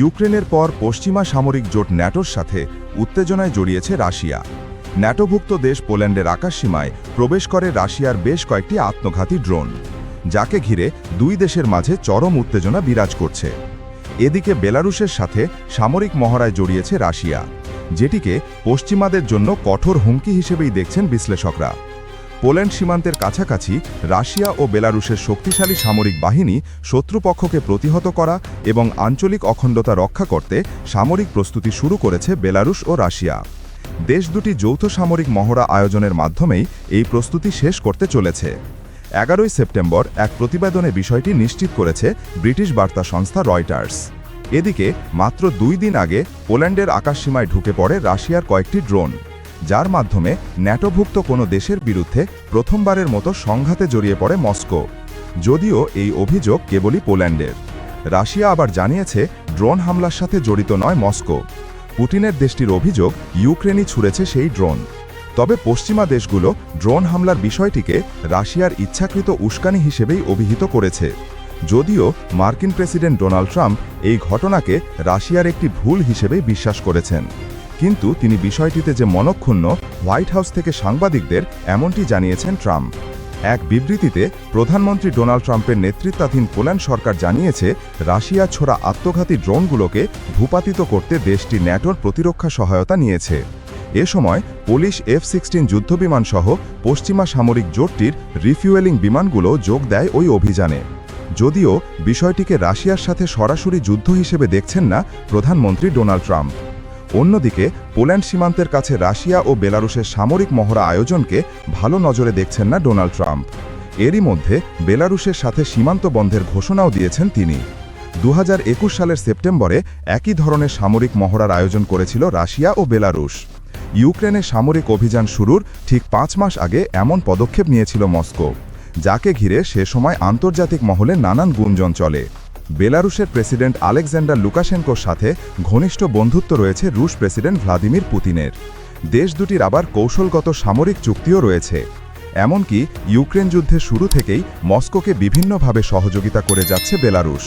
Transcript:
ইউক্রেনের পর পশ্চিমা সামরিক জোট ন্যাটোর সাথে উত্তেজনায় জড়িয়েছে রাশিয়া। ন্যাটোভুক্ত দেশ পোল্যান্ডের আকাশসীমায় প্রবেশ করে রাশিয়ার বেশ কয়েকটি আত্মঘাতী ড্রোন, যাকে ঘিরে দুই দেশের মাঝে চরম উত্তেজনা বিরাজ করছে। এদিকে বেলারুশের সাথে সামরিক মহড়ায় জড়িয়েছে রাশিয়া, যেটিকে পশ্চিমাদের জন্য কঠোর হুমকি হিসেবেই দেখছেন বিশ্লেষকরা। পোল্যান্ড সীমান্তের কাছাকাছি রাশিয়া ও বেলারুশের শক্তিশালী সামরিক বাহিনী শত্রুপক্ষকে প্রতিহত করা এবং আঞ্চলিক অখণ্ডতা রক্ষা করতে সামরিক প্রস্তুতি শুরু করেছে বেলারুশ ও রাশিয়া। দেশ দুটি যৌথ সামরিক মহড়া আয়োজনের মাধ্যমেই এই প্রস্তুতি শেষ করতে চলেছে। এগারোই সেপ্টেম্বর এক প্রতিবেদনে বিষয়টি নিশ্চিত করেছে ব্রিটিশ বার্তা সংস্থা রয়টার্স। এদিকে মাত্র দুই দিন আগে পোল্যান্ডের আকাশসীমায় ঢুকে পড়ে রাশিয়ার কয়েকটি ড্রোন। যার মাধ্যমে ন্যাটোভুক্ত কোনো দেশের বিরুদ্ধে প্রথমবারের মতো সংঘাতে জড়িয়ে পড়ে মস্কো। যদিও এই অভিযোগ কেবলই পোল্যান্ডের। রাশিয়া আবার জানিয়েছে, ড্রোন হামলার সাথে জড়িত নয় মস্কো। পুটিনের দেশটির অভিযোগ, ইউক্রেনই ছুড়েছে সেই ড্রোন। তবে পশ্চিমা দেশগুলো ড্রোন হামলার বিষয়টিকে রাশিয়ার ইচ্ছাকৃত উস্কানি হিসেবেই অভিহিত করেছে। যদিও মার্কিন প্রেসিডেন্ট ডোনাল্ড ট্রাম্প এই ঘটনাকে রাশিয়ার একটি ভুল হিসেবেই বিশ্বাস করেছেন। কিন্তু তিনি বিষয়টিতে যে মনক্ষুণ্ণ, হোয়াইট হাউস থেকে সাংবাদিকদের এমনটি জানিয়েছেন ট্রাম্প। এক বিবৃতিতে প্রধানমন্ত্রী ডোনাল্ড ট্রাম্পের নেতৃত্বাধীন পোল্যান্ড সরকার জানিয়েছে, রাশিয়া ছোড়া আত্মঘাতী ড্রোনগুলোকে ভূপাতিত করতে দেশটি ন্যাটোর প্রতিরক্ষা সহায়তা নিয়েছে। এ সময় পুলিশ এফ সিক্সটিন যুদ্ধবিমান সহ পশ্চিমা সামরিক জোটটির রিফিউয়েলিং বিমানগুলো যোগ দেয় ওই অভিযানে। যদিও বিষয়টিকে রাশিয়ার সাথে সরাসরি যুদ্ধ হিসেবে দেখছেন না প্রধানমন্ত্রী ডোনাল্ড ট্রাম্প। অন্যদিকে, পোল্যান্ড সীমান্তের কাছে রাশিয়া ও বেলারুশের সামরিক মহড়া আয়োজনকে ভালো নজরে দেখছেন না ডোনাল্ড ট্রাম্প। এরই মধ্যে, বেলারুশের সাথে সীমান্ত বন্ধের ঘোষণাও দিয়েছেন তিনি। দু হাজার একুশ সালের সেপ্টেম্বরে একই ধরনের সামরিক মহড়ার আয়োজন করেছিল রাশিয়া ও বেলারুশ। ইউক্রেনে সামরিক অভিযান শুরুর ঠিক পাঁচ মাস আগে এমন পদক্ষেপ নিয়েছিল মস্কো, যাকে ঘিরে সে সময় আন্তর্জাতিক মহলে নানান গুঞ্জন চলে। বেলারুশের প্রেসিডেন্ট আলেকজান্ডার লুকাশেনকোর সাথে ঘনিষ্ঠ বন্ধুত্ব রয়েছে রুশ প্রেসিডেন্ট ভ্লাদিমির পুতিনের। দেশ দুটির আবার কৌশলগত সামরিক চুক্তিও রয়েছে। এমনকি ইউক্রেন যুদ্ধের শুরু থেকেই মস্কোকে বিভিন্নভাবে সহযোগিতা করে যাচ্ছে বেলারুশ।